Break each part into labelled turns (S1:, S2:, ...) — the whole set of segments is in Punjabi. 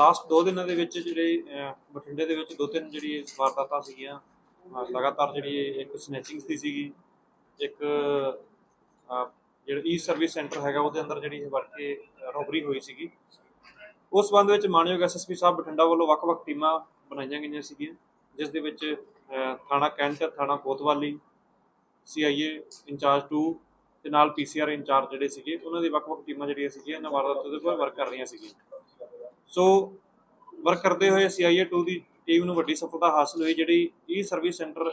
S1: ਲਾਸਟ 2 ਦਿਨਾਂ ਦੇ ਵਿੱਚ ਜਿਹੜੇ ਬਠਿੰਡੇ ਦੇ ਵਿੱਚ ਦੋ ਤਿੰਨ ਜਿਹੜੀ ਵਾਰਦਾਤਾਂ ਸੀਗੀਆਂ ਲਗਾਤਾਰ ਜਿਹੜੀ ਇੱਕ ਸਨੈਚਿੰਗ ਦੀ ਸੀਗੀ, ਇੱਕ ਜਿਹੜਾ ਈ ਸਰਵਿਸ ਸੈਂਟਰ ਹੈਗਾ ਉਹਦੇ ਅੰਦਰ ਜਿਹੜੀ ਇਹ ਵੜ ਕੇ ਰੋਬਰੀ ਹੋਈ ਸੀਗੀ। ਉਸ ਸੰਬੰਧ ਵਿੱਚ ਮਾਨਯੋਗ ਐਸਐਸਪੀ ਸਾਹਿਬ ਬਠਿੰਡਾ ਵੱਲੋਂ ਵੱਖ-ਵੱਖ ਟੀਮਾਂ ਬਣਾਈਆਂ ਗਈਆਂ ਸੀਗੀਆਂ, ਜਿਸ ਦੇ ਵਿੱਚ ਥਾਣਾ ਕੈਂਟ, ਥਾਣਾ ਕੋਤਵਾਲੀ ਸੀਆਈਏ ਇੰਚਾਰਜ 2 ਤੇ ਨਾਲ ਪੀਸੀਆਰ ਇੰਚਾਰਜ ਜਿਹੜੇ ਸੀਗੇ, ਉਹਨਾਂ ਦੀ ਵੱਖ-ਵੱਖ ਟੀਮਾਂ ਜਿਹੜੀਆਂ ਸੀਗੀਆਂ ਇਹਨਾਂ ਵਾਰਦਾਤਾਂ ਦੇ ਉੱਪਰ ਵਰਕ ਕਰ ਰਹੀਆਂ ਸੀਗੀਆਂ। ਸੋ ਵਰਕ ਕਰਦੇ ਹੋਏ ਸੀਆਈਏ 2 ਦੀ ਟੀਮ ਨੂੰ ਵੱਡੀ ਸਫਲਤਾ ਹਾਸਲ ਹੋਈ ਜਿਹੜੀ e service centre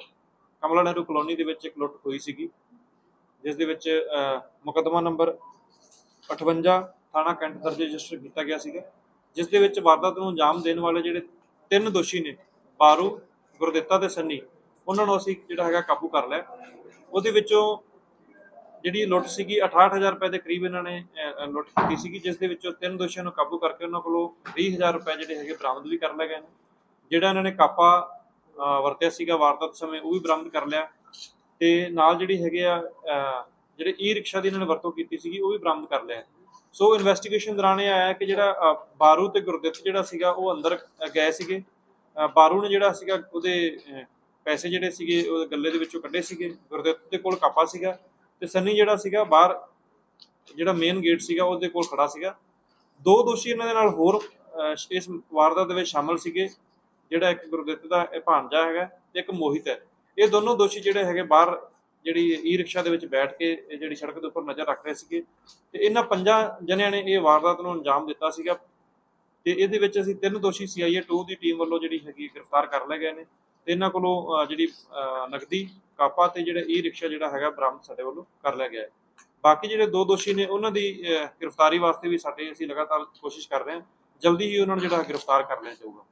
S1: Kamla Nehru colony ਦੇ ਵਿੱਚ ਇੱਕ ਲੁੱਟ ਹੋਈ ਸੀਗੀ ਜਿਸ ਦੇ ਵਿੱਚ ਅਹ, ਮੁਕੱਦਮਾ ਨੰਬਰ 58 ਥਾਣਾ ਕੈਂਟ ਦਰਜ ਰਜਿਸਟਰ ਕੀਤਾ ਗਿਆ ਸੀਗਾ ਜਿਸ ਦੇ ਵਿੱਚ ਵਾਰਦਾਤ ਨੂੰ ਅੰਜਾਮ ਦੇਣ ਵਾਲੇ ਜਿਹੜੇ ਤਿੰਨ ਦੋਸ਼ੀ ਨੇ ਬਾਰੂ ਗੁਰਦਿੱਤਾ ਤੇ ਸੰਨੀ ਉਹਨਾਂ ਨੂੰ ਅਸੀਂ ਜਿਹੜਾ ਹੈਗਾ ਕਾਬੂ ਕਰ ਲਿਆ। ਉਹਦੇ ਵਿੱਚੋਂ ਜਿਹੜੀ ਲੁੱਟ ਸੀਗੀ 68000 ਰੁਪਏ ਦੇ ਕਰੀਬ ਇਹਨਾਂ ਨੇ ਲੁੱਟ ਕੀਤੀ ਸੀਗੀ, ਜਿਸ ਦੇ ਵਿੱਚੋਂ ਤਿੰਨ ਦੋਸ਼ੀਆਂ ਨੂੰ ਕਾਬੂ ਕਰਕੇ ਉਹਨਾਂ ਕੋਲੋਂ 20000 ਰੁਪਏ ਜਿਹੜੇ ਹੈਗੇ ਬਰਾਮਦ ਵੀ ਕਰ ਲਏ ਗਏ ਨੇ। ਜਿਹੜਾ ਇਹਨਾਂ ਨੇ ਕਾਪਾ ਵਰਤਿਆ ਸੀਗਾ ਵਾਰਦਾਤ ਸਮੇਂ, ਉਹ ਵੀ ਬਰਾਮਦ ਕਰ ਲਿਆ। ਤੇ ਨਾਲ ਜਿਹੜੀ ਹੈਗੇ ਆ ਜਿਹੜੇ ਈ ਰਿਕਸ਼ਾ ਦੀ ਇਹਨਾਂ ਨੇ ਵਰਤੋਂ ਕੀਤੀ ਸੀਗੀ, ਉਹ ਵੀ ਬਰਾਮਦ ਕਰ ਲਿਆ। ਸੋ ਇਨਵੈਸਟੀਗੇਸ਼ਨ ਦੌਰਾਨ ਇਹ ਆਇਆ ਕਿ ਜਿਹੜਾ ਬਾਰੂ ਤੇ ਗੁਰਦਿੱਤ ਜਿਹੜਾ ਸੀਗਾ, ਉਹ ਅੰਦਰ ਗਏ ਸੀਗੇ। ਬਾਰੂ ਨੇ ਜਿਹੜਾ ਸੀਗਾ, ਉਹਦੇ ਪੈਸੇ ਜਿਹੜੇ ਸੀਗੇ, ਉਹ ਗੱਲੇ ਦੇ ਵਿੱਚੋਂ ਕੱਢੇ ਸੀਗੇ। ਗੁਰਦਿੱਤ ਦੇ ਕੋਲ ਕਾਪਾ ਸੀਗਾ। ਤੇ ਸੰਨੀ ਜਿਹੜਾ ਸੀਗਾ ਬਾਹਰ, ਜਿਹੜਾ ਮੇਨ ਗੇਟ ਸੀਗਾ ਉਹਦੇ ਕੋਲ ਖੜਾ ਸੀਗਾ। ਦੋ ਦੋਸ਼ੀ ਇਹਨਾਂ ਦੇ ਨਾਲ ਹੋਰ ਇਸ ਵਾਰਦਾਤ ਦੇ ਵਿੱਚ ਸ਼ਾਮਲ ਸੀਗੇ, ਜਿਹੜਾ ਇੱਕ ਗੁਰਦਿੱਤ ਦਾ ਇਹ ਭਾਂਜਾ ਹੈਗਾ ਤੇ ਇੱਕ ਮੋਹਿਤ ਹੈ। ਇਹ ਦੋਨੋਂ ਦੋਸ਼ੀ ਜਿਹੜੇ ਹੈਗੇ ਬਾਹਰ, ਜਿਹੜੀ ਈ ਰਿਕਸ਼ਾ ਦੇ ਵਿੱਚ ਬੈਠ ਕੇ ਇਹ ਜਿਹੜੀ ਸੜਕ ਦੇ ਉੱਪਰ ਨਜ਼ਰ ਰੱਖ ਰਹੇ ਸੀਗੇ। ਤੇ ਇਹਨਾਂ ਪੰਜਾਂ ਜਣਿਆਂ ਨੇ ਇਹ ਵਾਰਦਾਤ ਨੂੰ ਅੰਜਾਮ ਦਿੱਤਾ ਸੀਗਾ। ਤੇ ਇਹਦੇ ਵਿੱਚ ਅਸੀਂ ਤਿੰਨ ਦੋਸ਼ੀ ਸੀਆਈਏ 2 ਦੀ ਟੀਮ ਵੱਲੋਂ ਜਿਹੜੀ ਹੈਗੀ ਗ੍ਰਿਫਤਾਰ ਕਰ ਲਏ ਗਏ ਨੇ। ਤੇ ਇਹਨਾਂ ਕੋਲੋਂ ਜਿਹੜੀ ਅਹ, ਨਕਦੀ ਕਾਪਾ ਤੇ ਜਿਹੜਾ ਈ ਰਿਕਸ਼ਾ ਜਿਹੜਾ ਹੈਗਾ ਬਰਾਮਦ ਸਾਡੇ ਵੱਲੋਂ ਕਰ ਲਿਆ ਗਿਆ ਹੈ। ਬਾਕੀ ਜਿਹੜੇ ਦੋ ਦੋਸ਼ੀ ਨੇ ਉਹਨਾਂ ਦੀ ਗ੍ਰਿਫਤਾਰੀ ਵਾਸਤੇ ਵੀ ਸਾਡੇ ਅਸੀਂ ਲਗਾਤਾਰ ਕੋਸ਼ਿਸ਼ ਕਰ ਰਹੇ ਹਾਂ। ਜਲਦੀ ਹੀ ਉਹਨਾਂ ਨੂੰ ਜਿਹੜਾ ਗ੍ਰਿਫਤਾਰ ਕਰ ਲਿਆ ਜਾਊਗਾ।